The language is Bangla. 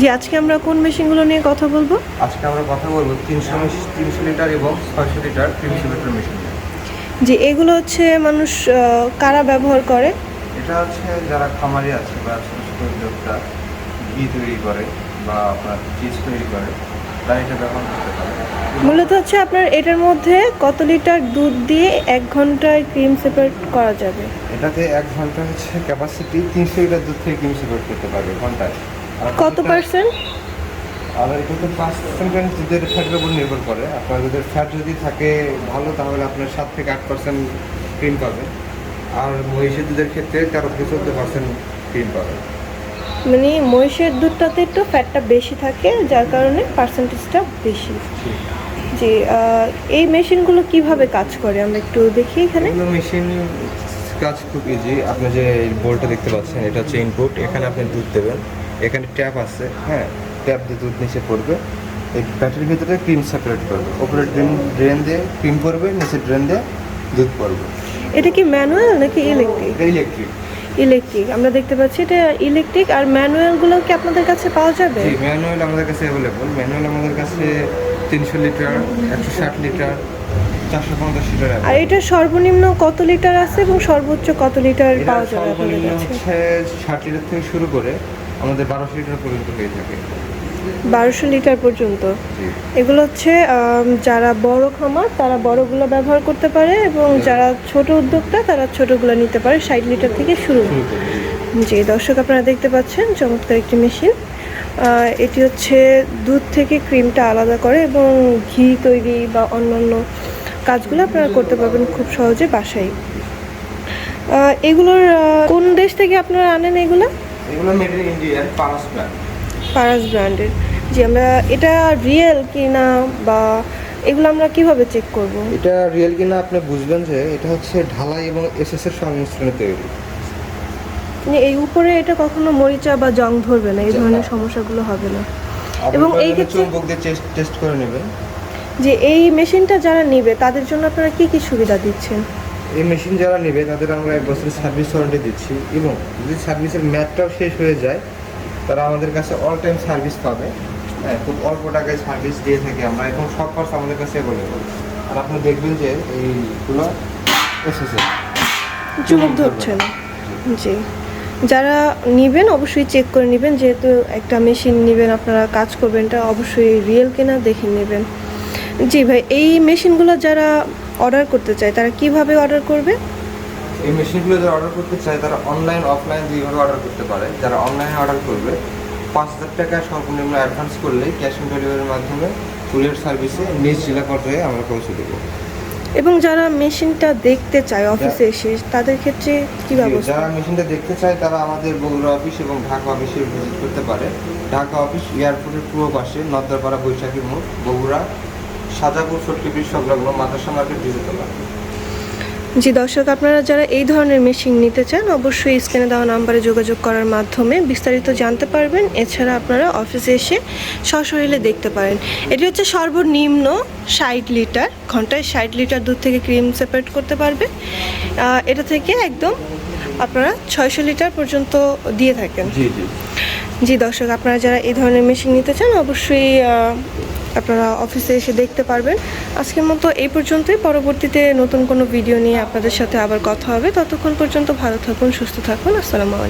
জি আজকে আমরা কোন মেশিনগুলো নিয়ে কথা বলব? আজকে আমরা কথা বলব তিনশো তিনশো লিটার এবং ছয়শো লিটার তিনশো লিটার মেশিন। যে এগুলো হচ্ছে মানুষ কারা ব্যবহার করে? এটা হচ্ছে যারা খামারি আছে বা ছোটো ছোটো উদ্যোক্তা ঘি তৈরি করে বা আপনার চিজ তৈরি করে তারা এটা ব্যবহার করতে পারে। মূলত হচ্ছে আপনার এটার মধ্যে কত লিটার দুধ দিয়ে এক ঘন্টায় ক্রিম সেপারেট করা যাবে? এটাতে এক ঘণ্টা হচ্ছে ক্যাপাসিটি তিনশো লিটার দুধ থেকে ক্রিম সেপারেট করতে পারবে ঘন্টায়। কত পার্সেন্ট আর এটা তো পাঁচ পার্সেন্ট দুধের ফ্যাটের উপর নির্ভর করে। আপনার দুধের ফ্যাট যদি থাকে ভালো তাহলে আপনার সাত থেকে আট পার্সেন্ট ক্রিম পাবেন আর মহিষের দুধের ক্ষেত্রে তেরো থেকে চোদ্দ পার্সেন্ট ক্রিম পাবেন মানে মহিষের দুধটাতে একটু ফ্যাটটা বেশি থাকে যার কারণে পার্সেন্টেজটা বেশি। আহ, এই মেশিনগুলো কীভাবে কাজ করে? আমরা একটু দেখি এখানে। মেশিন কাজ খুব ইজি আপনি যে বোলটা দেখতে পাচ্ছেন এটা হচ্ছে ইনপুট এখানে আপনি দুধ দেবেন। এখানে ট্যাপ আছে হ্যাঁ ট্যাপ দিয়ে দুধ নিচে পড়বে। এই ব্যাটারির ভিতরে ক্রিম সেপারেট করবে। ওপরে ড্রেন ড্রেন দিয়ে ক্রিম পড়বে নিচে ড্রেন দিয়ে দুধ পড়বে। এটা কি ম্যানুয়াল নাকি ইলেকট্রিক ইলেকট্রিক ইলেকট্রিক আমরা দেখতে পাচ্ছি এটা ইলেকট্রিক আর ম্যানুয়ালগুলো কি আপনাদের কাছে পাওয়া যাবে? জি ম্যানুয়াল আমাদের কাছে অ্যাভেলেবল ম্যানুয়াল আমাদের কাছে তিনশো লিটার একশো ষাট লিটার চারশো পঞ্চাশ লিটার আর এটা সর্বনিম্ন কত লিটার আছে এবং সর্বোচ্চ কত লিটার পাওয়া যাবে আপনাদের কাছে? হচ্ছে ষাট লিটার থেকে শুরু করে আমাদের বারোশো লিটার পর্যন্ত হয়ে থাকে। বারোশো লিটার পর্যন্ত। এগুলো হচ্ছে যারা বড় খামার তারা বড়গুলো ব্যবহার করতে পারে এবং যারা ছোট উদ্যোক্তা তারা ছোটগুলো নিতে পারে ষাট লিটার থেকে শুরু। জি। দর্শক আপনারা দেখতে পাচ্ছেন চমৎকার একটি মেশিন। এটি হচ্ছে দুধ থেকে ক্রিমটা আলাদা করে এবং ঘি তৈরি বা অন্যান্য কাজগুলো আপনারা করতে পারবেন খুব সহজে বাসায়। এগুলোর কোন দেশ থেকে আপনারা আনেন এগুলো? এগুলো made in Indian Paras brand Paras ব্র্যান্ডের জি আমরা এটা রিয়েল কি না বা এগুলো আমরা কীভাবে চেক করব? এটা রিয়েল কিনা আপনি বুঝবেন যে এটা হচ্ছে ঢালাই এবং এসএস এর সংমিশ্রণে তৈরি। মানে এই উপরে এটা কখনো মরিচা বা জং ধরবে না এই ধরনের সমস্যাগুলো হবে না। এবং এই ক্ষেত্রে- চুম্বক দিয়ে টেস্ট টেস্ট করে নেবেন। যে এই মেশিনটা যারা নেবে তাদের জন্য আপনারা কি কি সুবিধা দিচ্ছেন? এই মেশিন যারা নেবে, তাদের আমরা এক বছরের সার্ভিস ওয়ারেন্টি দিচ্ছি এবং যদি সার্ভিসের ম্যাথটাও শেষ হয়ে যায়, তারা আমাদের কাছে অল টাইম সার্ভিস পাবে। হ্যাঁ খুব অল্প টাকায় সার্ভিস দিয়ে থাকি আমরা। এখন সব পার্টস আমাদের কাছে অ্যাভেলেবল আর আপনি দেখবেন যে এইগুলো এসেছে চুমুক ধরছে না। জি। যারা নেবেন, অবশ্যই চেক করে নেবেন। যেহেতু একটা মেশিন নেবেন, আপনারা কাজ করবেন, এটা অবশ্যই রিয়েল কিনা, দেখে নেবেন। জি ভাই, এই মেশিনগুলো যারা অর্ডার করতে চায় তারা কীভাবে অর্ডার করবে? এই মেশিনগুলো যারা অর্ডার করতে চায় তারা অনলাইন অফলাইন দুইভাবে অর্ডার করতে পারে যারা অনলাইনে অর্ডার করবে পাঁচ হাজার টাকা সর্বনিম্ন অ্যাডভান্স করলে ক্যাশ অন ডেলিভারির মাধ্যমে কুরিয়ার সার্ভিসে নিজ জেলা পর্যায়ে আমরা পৌঁছে দেবো। এবং যারা মেশিনটা দেখতে চায় অফিসে এসে তাদের ক্ষেত্রে কি ব্যবস্থা? যারা মেশিনটা দেখতে চায় তারা আমাদের বগুড়া অফিস এবং ঢাকা অফিসে ভিজিট করতে পারে। ঢাকা অফিস এয়ারপোর্টের পূর্ব পাশে নদ্দারপাড়া বৈশাখী মোড় বগুড়া। সাজাপুর সটকিপির সংলগ্ন মাদ্রাসা মার্কেট ডিজিটাল জি দর্শক আপনারা যারা এই ধরনের মেশিন নিতে চান অবশ্যই স্ক্রিনে দেওয়া নাম্বারে যোগাযোগ করার মাধ্যমে বিস্তারিত জানতে পারবেন। এছাড়া আপনারা অফিসে এসে সশরীরে দেখতে পারেন। এটি হচ্ছে সর্বনিম্ন ষাট লিটার ঘন্টায় ষাট লিটার দুধ থেকে ক্রিম সেপারেট করতে পারবে। এটা থেকে একদম আপনারা ছয়শো লিটার পর্যন্ত দিয়ে থাকেন। জি দর্শক আপনারা যারা এই ধরনের মেশিন নিতে চান অবশ্যই আপনারা অফিসে এসে দেখতে পারবেন। আজকের মতো এই পর্যন্তই। পরবর্তীতে নতুন কোনো ভিডিও নিয়ে আপনাদের সাথে আবার কথা হবে। ততক্ষণ পর্যন্ত ভালো থাকুন, সুস্থ থাকুন। আসসালামু আলাইকুম।